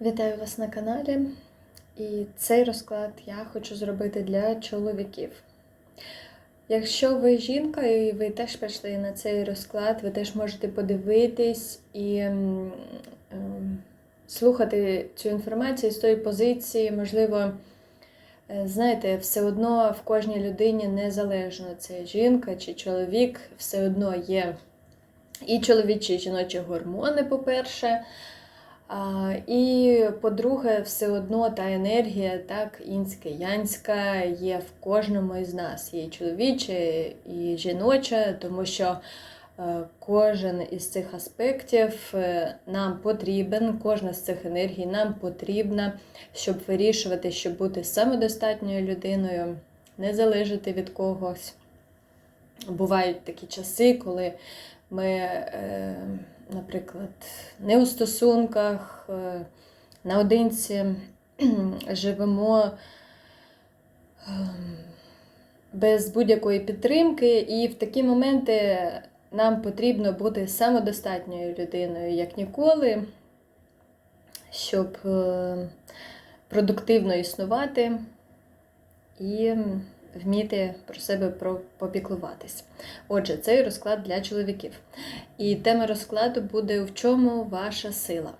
Вітаю вас на каналі. І цей розклад я хочу зробити для чоловіків. Якщо ви жінка і ви теж прийшли на цей розклад, ви теж можете подивитись і ем, слухати цю інформацію з тої позиції, можливо, е, знаєте, все одно в кожній людині незалежно це жінка чи чоловік, все одно є і чоловічі, і жіночі гормони, по-перше. І, по-друге, все одно та енергія, так, інська, янська, є в кожному із нас. Є і чоловіча, і жіноча, тому що е, кожен із цих аспектів е, нам потрібен, кожна з цих енергій нам потрібна, щоб вирішувати, щоб бути самодостатньою людиною, не залежати від когось. Бувають такі часи, коли ми. Е, наприклад, не у стосунках, е, наодинці живемо ем, без будь-якої підтримки, і в такі моменти нам потрібно бути самодостатньою людиною, як ніколи, щоб е, продуктивно існувати. І вміти про себе попіклуватись. Отже, цей розклад для чоловіків. І тема розкладу буде в чому ваша сила.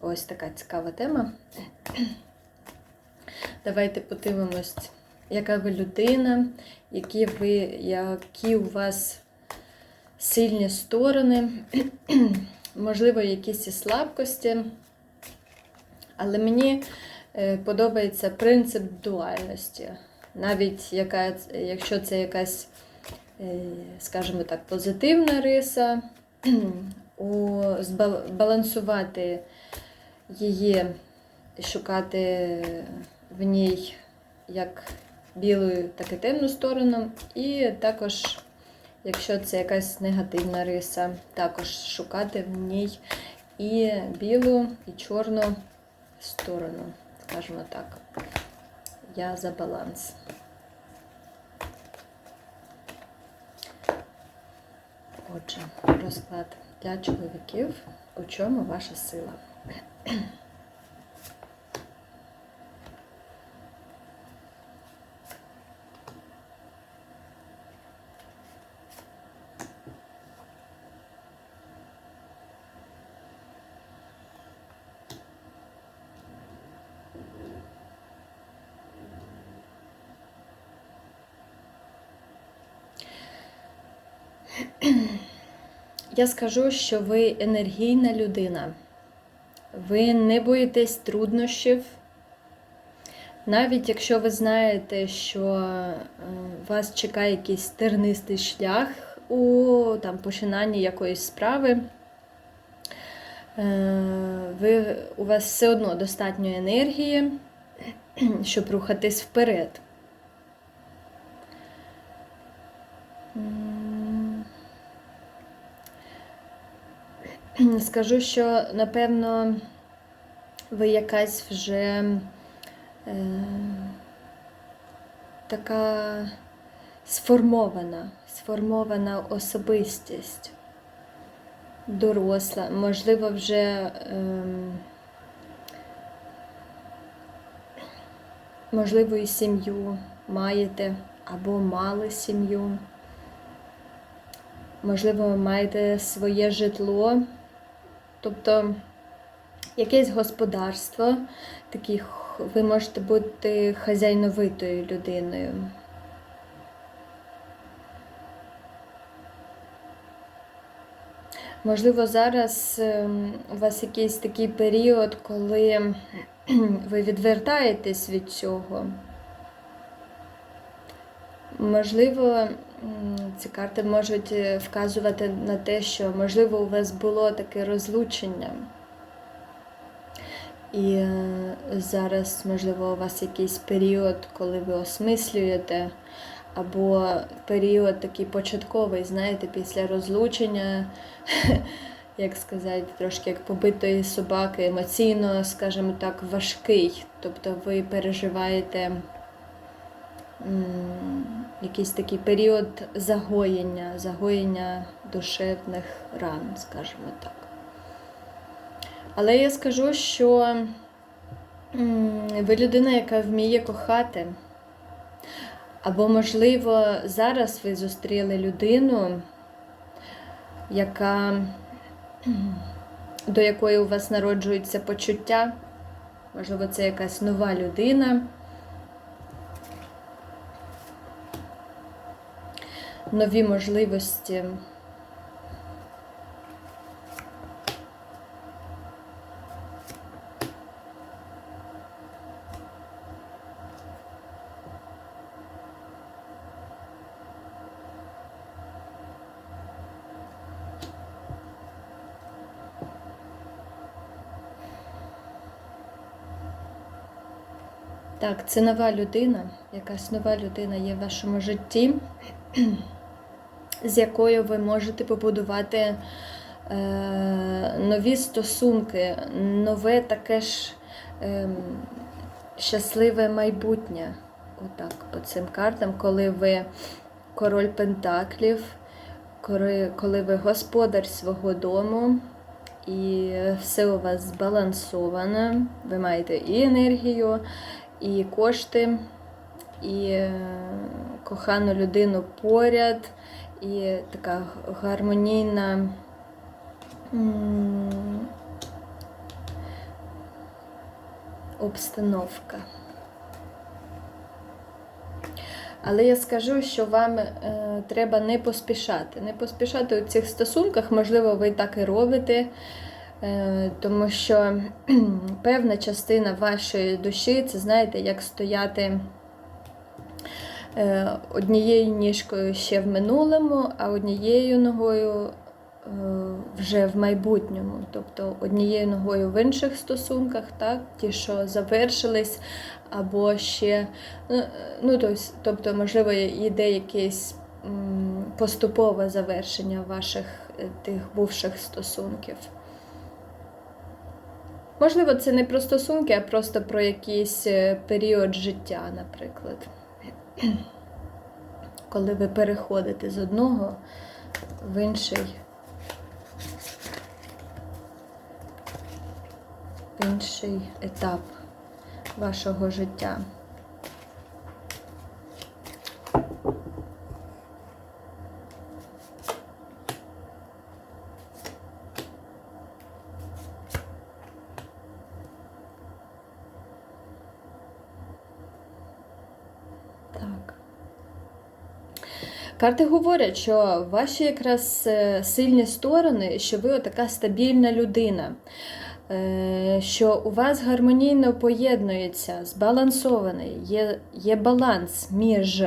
Ось така цікава тема. Давайте подивимось, яка ви людина, які ви, які у вас сильні сторони, можливо, якісь і слабкості. Але мені е, подобається принцип дуальності навіть яка, якщо це якась, е, скажімо так, позитивна риса, збалансувати її, шукати в ній як білу, так і темну сторону, і також, якщо це якась негативна риса, також шукати в ній і білу, і чорну сторону, скажімо так. Я за баланс. Отже, розклад для чоловіків. У чому ваша сила? Я скажу, що ви енергійна людина. Ви не боїтесь труднощів. Навіть якщо ви знаєте, що е, вас чекає якийсь тернистий шлях у там, починанні якоїсь справи, е, ви, у вас все одно достатньо енергії, щоб рухатись вперед. Скажу, що, напевно, ви якась вже е, така сформована, сформована особистість, доросла, можливо, вже е, можливо, і сім'ю маєте або мали сім'ю. Можливо, маєте своє житло. Тобто якесь господарство, такі, ви можете бути хазяйновитою людиною. Можливо, зараз ем, у вас якийсь такий період, коли ви відвертаєтесь від цього. Можливо, ці карти можуть е, вказувати на те, що, можливо, у вас було таке розлучення. І е, зараз, можливо, у вас якийсь період, коли ви осмислюєте, або період такий початковий, знаєте, після розлучення, як сказати, трошки як побитої собаки, емоційно, скажімо так, важкий. Тобто ви переживаєте якийсь такий період загоєння, загоєння душевних ран, скажімо так. Але я скажу, що ви людина, яка вміє кохати. Або, можливо, зараз ви зустріли людину, яка, до якої у вас народжується почуття. Можливо, це якась нова людина. Нові можливості. Так, це нова людина, якась нова людина є в вашому житті, з якою ви можете побудувати е, нові стосунки, нове таке ж е, щасливе майбутнє. Отак, по цим картам, коли ви король Пентаклів, коли, коли ви господар свого дому. І все у вас збалансоване, ви маєте і енергію, і кошти, і е, кохану людину поряд, і така гармонійна обстановка. Але я скажу, що вам е, треба не поспішати. Не поспішати у цих стосунках, можливо, ви так і робите, е, тому що певна частина вашої душі це, знаєте, як стояти однією ніжкою ще в минулому, а однією ногою е, вже в майбутньому. Тобто однією ногою в інших стосунках, так, ті, що завершились, або ще, ну, ну тобто, можливо, йде якесь поступове завершення ваших е, тих бувших стосунків. Можливо, це не про стосунки, а просто про якийсь е, період життя, наприклад. Коли ви переходите з одного в інший, в інший етап вашого життя. Так. Карти говорять, що ваші якраз е, сильні сторони, що ви така стабільна людина, е, що у вас гармонійно поєднується, збалансований, є, є баланс між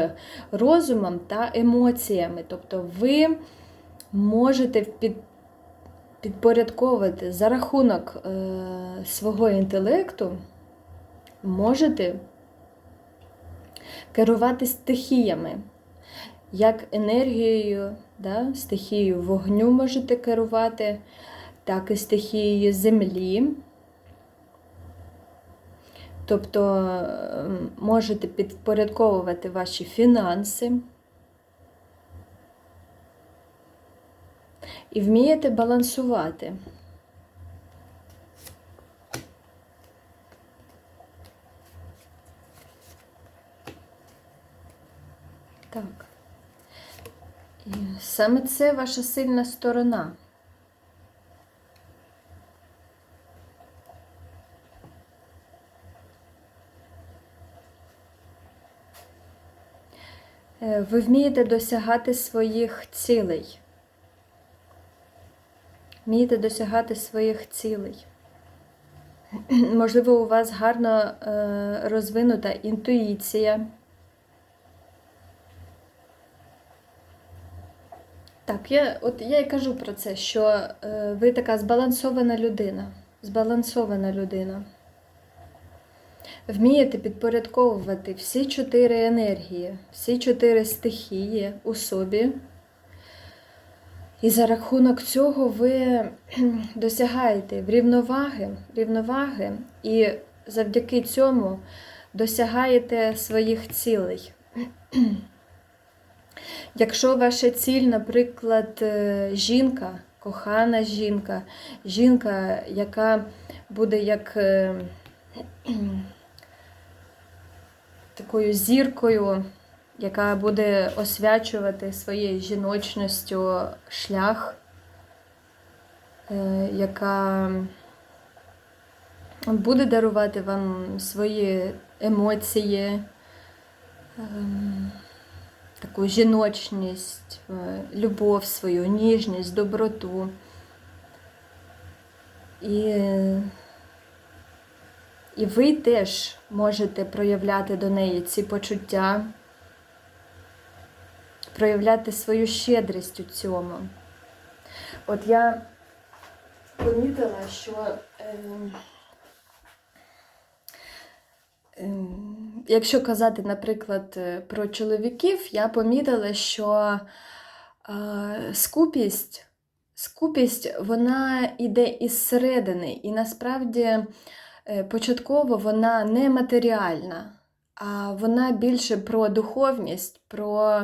розумом та емоціями. Тобто ви можете під, підпорядковувати за рахунок е, свого інтелекту, можете керувати стихіями як енергією, да, стихією вогню можете керувати, так і стихією землі. Тобто ем, можете підпорядковувати ваші фінанси і вмієте балансувати. Так. І саме це ваша сильна сторона. Е, Ви вмієте досягати своїх цілей. Вмієте досягати своїх цілей. Можливо, у вас гарно е, розвинута інтуїція. Так, я от я і кажу про це, що е, ви така збалансована людина. Збалансована людина. Вмієте підпорядковувати всі чотири енергії, всі чотири стихії у собі. І за рахунок цього ви досягаєте рівноваги, рівноваги і завдяки цьому досягаєте своїх цілей. Якщо ваша ціль, наприклад, е, жінка, кохана жінка, жінка, яка буде як е, такою зіркою, яка буде освячувати своєю жіночністю шлях, е, яка буде дарувати вам свої емоції, ем, таку жіночність, е, любов свою, ніжність, доброту. І, і ви теж можете проявляти до неї ці почуття, проявляти свою щедрість у цьому. От я помітила, що ем, ем, якщо казати, наприклад, е, про чоловіків, я помітила, що е, скупість, скупість вона йде із середини, і насправді е, початково вона не матеріальна, а вона більше про духовність, про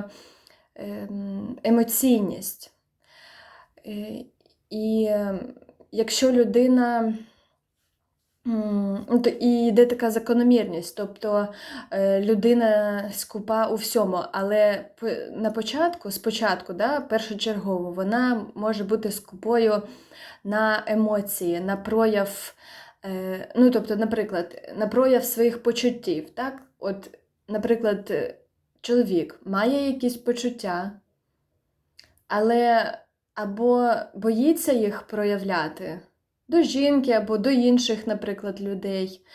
ем, емоційність. І е, якщо людина. Ну, І йде така закономірність, тобто е, людина скупа у всьому, але на початку, спочатку, да, першочергово, вона може бути скупою на емоції, на прояв, е, ну, тобто, наприклад, на прояв своїх почуттів. Так? От, наприклад, чоловік має якісь почуття, але або боїться їх проявляти до жінки, або до інших, наприклад, людей,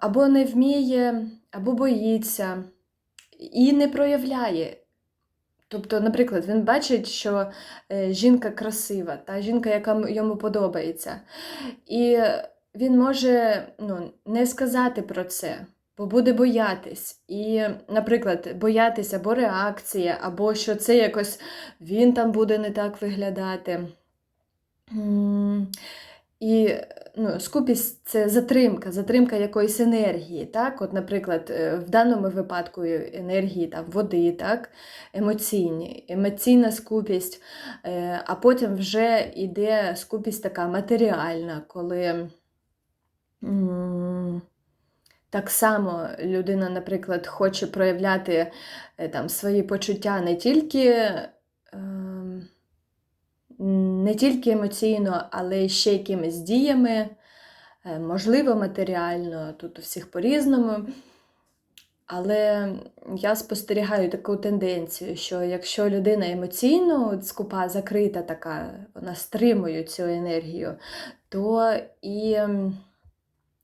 або не вміє, або боїться і не проявляє. Тобто, наприклад, він бачить, що е, жінка красива, та жінка, яка йому подобається. І він може ну, не сказати про це, бо буде боятись. І, наприклад, боятися або реакції, або що це якось він там буде не так виглядати. І ну, скупість це затримка, затримка якоїсь енергії. Так? От, наприклад, е, в даному випадку енергії там, води, так? емоційні, емоційна скупість, Е, а потім вже йде скупість така матеріальна, коли так само людина, наприклад, хоче проявляти е, там, свої почуття не тільки. Не тільки емоційно, але ще якимись діями, е, можливо, матеріально, тут у всіх по-різному. Але я спостерігаю таку тенденцію, що якщо людина емоційно скупа, закрита така, вона стримує цю енергію, то і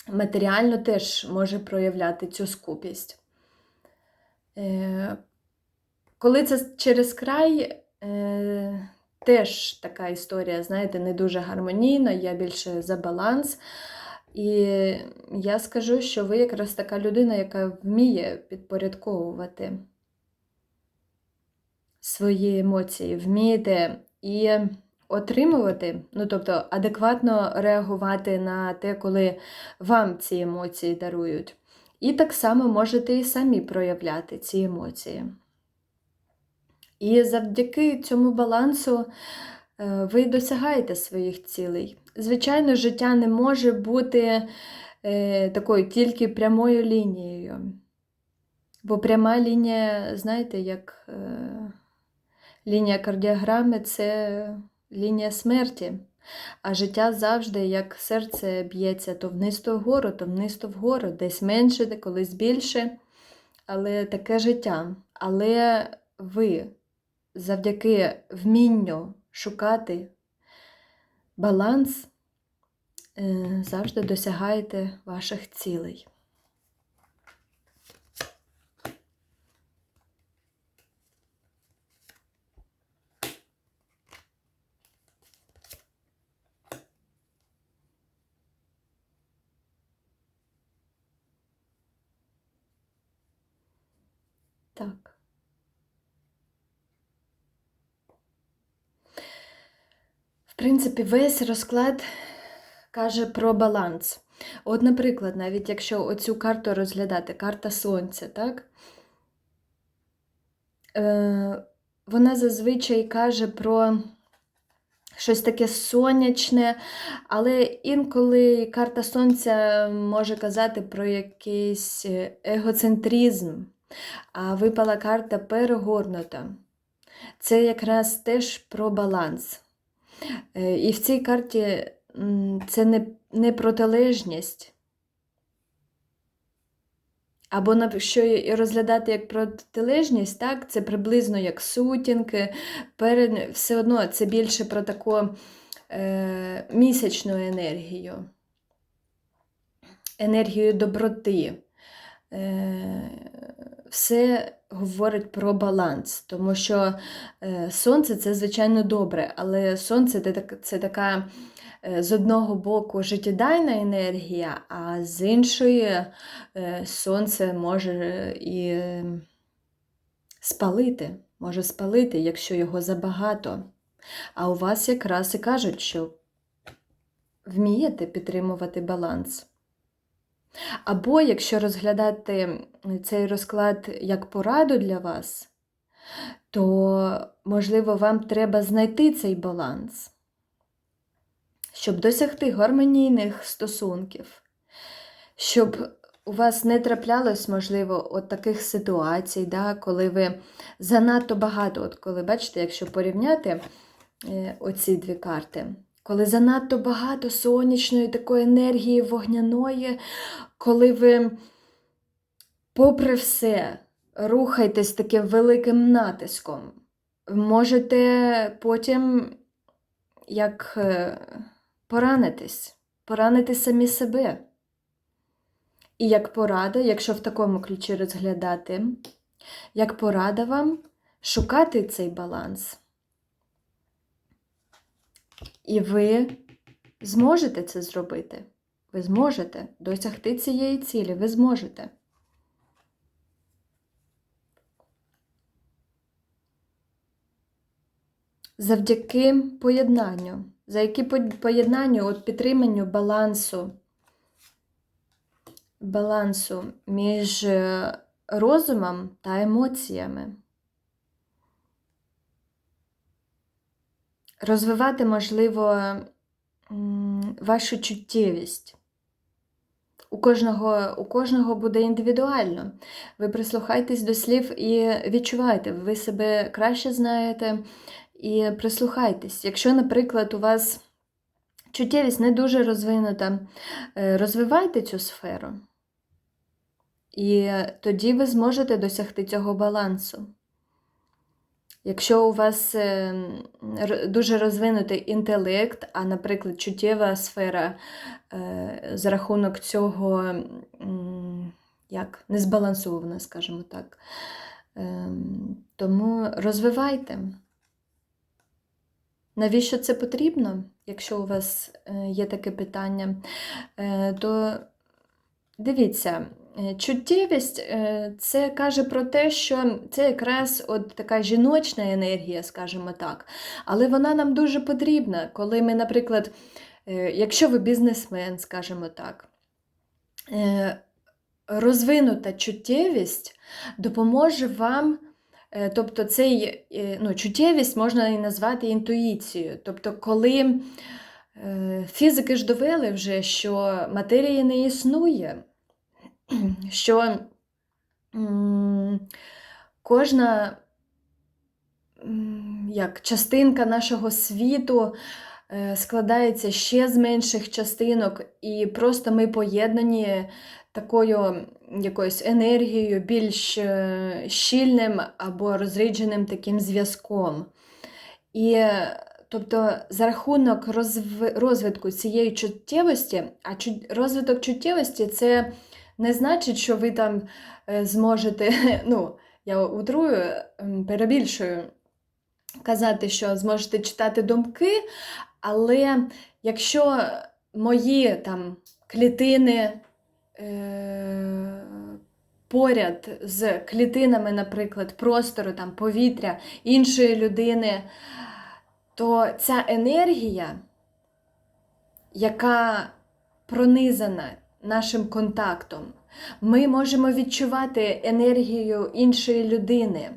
матеріально теж може проявляти цю скупість. Е, Коли це через край, е, теж така історія, знаєте, не дуже гармонійна, я більше за баланс. І я скажу, що ви якраз така людина, яка вміє підпорядковувати свої емоції, вмієте і отримувати, ну тобто адекватно реагувати на те, коли вам ці емоції дарують. І так само можете і самі проявляти ці емоції. І завдяки цьому балансу е, ви досягаєте своїх цілей. Звичайно, життя не може бути е, такою тільки прямою лінією. Бо пряма лінія, знаєте, як е, лінія кардіограми це лінія смерті. А життя завжди, як серце б'ється то вниз, то вгору, то вниз, то вгору, десь менше, де колись більше. Але таке життя. Але ви завдяки вмінню шукати баланс е, завжди досягаєте ваших цілей. Так. В принципі, весь розклад каже про баланс. От, наприклад, навіть якщо оцю карту розглядати, карта Сонця, так? Е, вона зазвичай каже про щось таке сонячне, але інколи карта Сонця може казати про якийсь е, егоцентризм, а випала карта перегорнута. Це якраз теж про баланс. Е, І в цій карті це не, не протилежність. Або на- що розглядати як протилежність, так, це приблизно як сутінки, перед, все одно це більше про таку е, місячну енергію, енергію доброти. Е, все говорить про баланс, тому що е, сонце це, звичайно, добре, але сонце це, так- це така е, з одного боку життєдайна енергія, а з іншої е, сонце може і е, спалити, може спалити, якщо його забагато. А у вас якраз і кажуть, що вмієте підтримувати баланс. Або якщо розглядати цей розклад як пораду для вас, то, можливо, вам треба знайти цей баланс, щоб досягти гармонійних стосунків, щоб у вас не траплялось, можливо, от таких ситуацій, да, коли ви занадто багато, от коли бачите, якщо порівняти е, оці дві карти, коли занадто багато сонячної такої енергії вогняної, коли ви, попри все, рухаєтесь таким великим натиском, можете потім як е, поранитись, поранити самі себе. І як порада, якщо в такому ключі розглядати, як порада вам шукати цей баланс. І ви зможете це зробити. Ви зможете досягти цієї цілі, ви зможете. Завдяки поєднанню, завдяки по- поєднанню, от підтриманню балансу, балансу між е, розумом та емоціями. Розвивати, можливо, вашу чуттєвість. У кожного, у кожного буде індивідуально. Ви прислухайтесь до слів і відчувайте, ви себе краще знаєте і прислухайтесь. Якщо, наприклад, у вас чуттєвість не дуже розвинута, е, розвивайте цю сферу. І тоді ви зможете досягти цього балансу. Якщо у вас е, дуже розвинутий інтелект, а, наприклад, чуттєва сфера е, за рахунок цього як незбалансована, скажімо так. Ем, Тому розвивайте. Навіщо це потрібно, якщо у вас е, є таке питання, то дивіться, чуттєвість е, це каже про те, що це якраз от така жіночна енергія, скажімо так. Але вона нам дуже потрібна, коли ми, наприклад, е, якщо ви бізнесмен, скажімо так, е, розвинута чуттєвість допоможе вам. Е, Тобто цей, е, ну, чуттєвість можна і назвати інтуїцією. Тобто, коли е, фізики ж довели вже, що матерії не існує, що кожна як, частинка нашого світу е, складається ще з менших частинок, і просто ми поєднані такою якоюсь енергією, більш е, щільним або розрідженим таким зв'язком. І е, тобто за рахунок розв- розвитку цієї чуттєвості, а розвиток чуттєвості це не значить, що ви там е, зможете, ну, я утрую, перебільшую, казати, що зможете читати думки, але якщо мої там клітини е, поряд з клітинами, наприклад, простору, там, повітря іншої людини, то ця енергія, яка пронизана нашим контактом, ми можемо відчувати енергію іншої людини.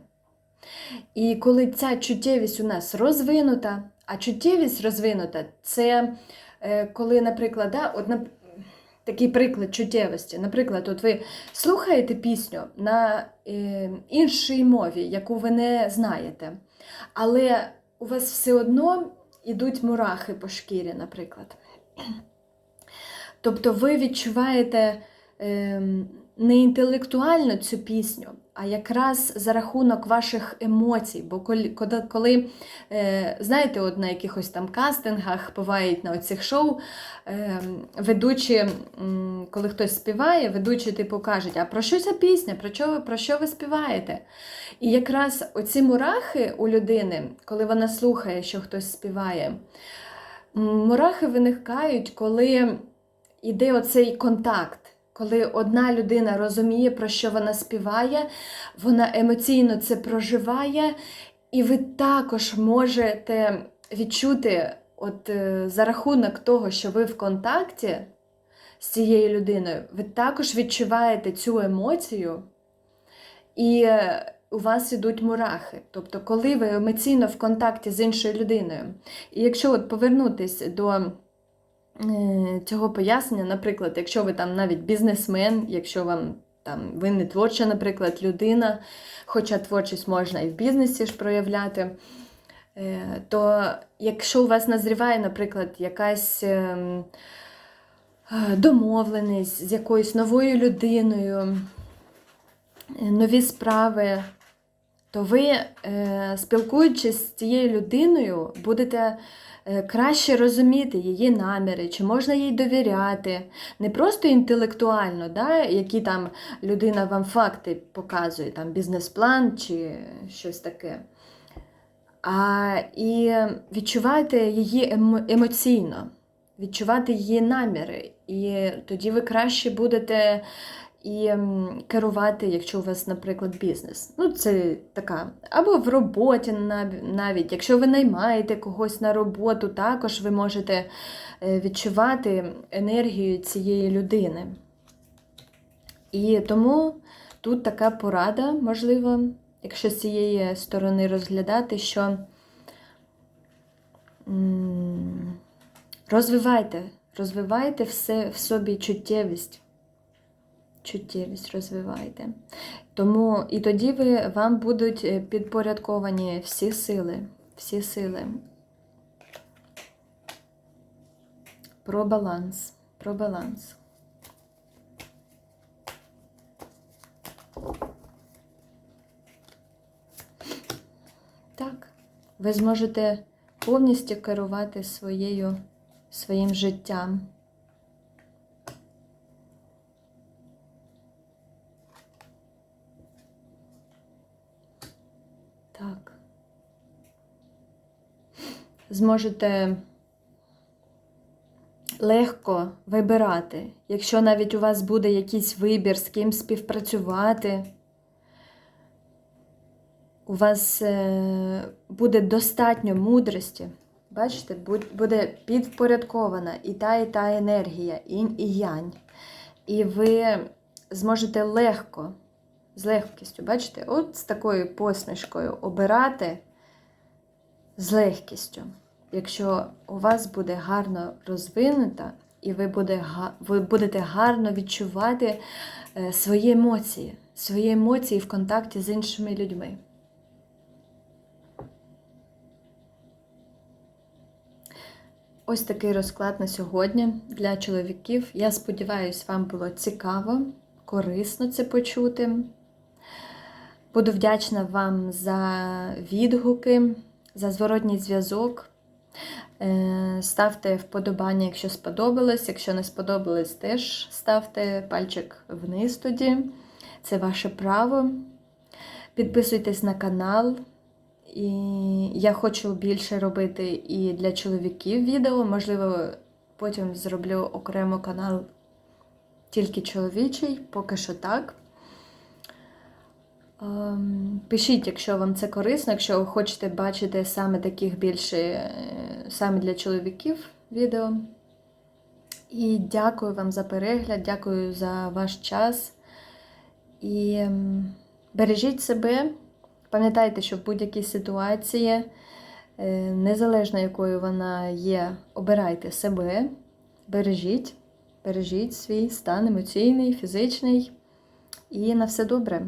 І коли ця чуттєвість у нас розвинута, А чуттєвість розвинута це е, коли, наприклад, да, от, такий приклад чуттєвості. Наприклад, от ви слухаєте пісню на е, іншій мові, яку ви не знаєте, але у вас все одно йдуть мурахи по шкірі, наприклад. Тобто ви відчуваєте ем, не інтелектуально цю пісню, а якраз за рахунок ваших емоцій. Бо коли, коли, е, знаєте, от на якихось там кастингах бувають на оцих шоу, е, ведучі, коли хтось співає, ведучі типу кажуть, а про що ця пісня? Про що, про що ви співаєте? І якраз оці мурахи у людини, коли вона слухає, що хтось співає, мурахи виникають, коли йде оцей контакт. Коли одна людина розуміє, про що вона співає, вона емоційно це проживає, і ви також можете відчути, от е, за рахунок того, що ви в контакті з цією людиною, ви також відчуваєте цю емоцію, і е, у вас ідуть мурахи. Тобто, коли ви емоційно в контакті з іншою людиною. І якщо от повернутися до цього пояснення, наприклад, якщо ви там навіть бізнесмен, якщо вам там ви не творча, наприклад, людина, хоча творчість можна і в бізнесі ж проявляти, е, то якщо у вас назріває, наприклад, якась ем, е, домовленість з якоюсь новою людиною, е, нові справи, то ви, е, спілкуючись з цією людиною, будете е, краще розуміти її наміри, чи можна їй довіряти. Не просто інтелектуально, да, які там людина вам факти показує, там бізнес-план чи щось таке. А і відчувати її емоційно, відчувати її наміри. І тоді ви краще будете і керувати, якщо у вас, наприклад, бізнес. Ну, це така. Або в роботі навіть, якщо ви наймаєте когось на роботу, також ви можете е, відчувати енергію цієї людини. І тому тут така порада, можливо, якщо з цієї сторони розглядати, що розвивайте, розвивайте все в собі чуттєвість. Чуттєвість розвивайте. Тому і тоді ви, вам будуть е, підпорядковані всі сили, всі сили. Про баланс, про баланс. Так, ви зможете повністю керувати своєю, своїм життям. Так. Зможете легко вибирати, якщо навіть у вас буде якийсь вибір, з ким співпрацювати, у вас е, буде достатньо мудрості. Бачите, буде підпорядкована і та, і та енергія, інь і янь. І ви зможете легко, з легкістю, бачите, от з такою посмішкою обирати з легкістю. Якщо у вас буде гарно розвинута, і ви, буде, ви будете гарно відчувати е, свої емоції, свої емоції в контакті з іншими людьми. Ось такий розклад на сьогодні для чоловіків. Я сподіваюся, вам було цікаво, корисно це почути. Буду вдячна вам за відгуки, за зворотній зв'язок. Е, Ставте вподобання, якщо сподобалось. Якщо не сподобалось, теж ставте пальчик вниз тоді. Це ваше право. Підписуйтесь на канал. І я хочу більше робити і для чоловіків відео. Можливо, потім зроблю окремо канал тільки чоловічий, поки що так. Ем, Пишіть, якщо вам це корисно, якщо ви хочете бачити саме таких більше, саме для чоловіків відео. І дякую вам за перегляд, дякую за ваш час. І ем, бережіть себе. Пам'ятайте, що в будь-якій ситуації Е, Незалежно якою вона є, обирайте себе, бережіть, бережіть свій стан емоційний, фізичний. І на все добре.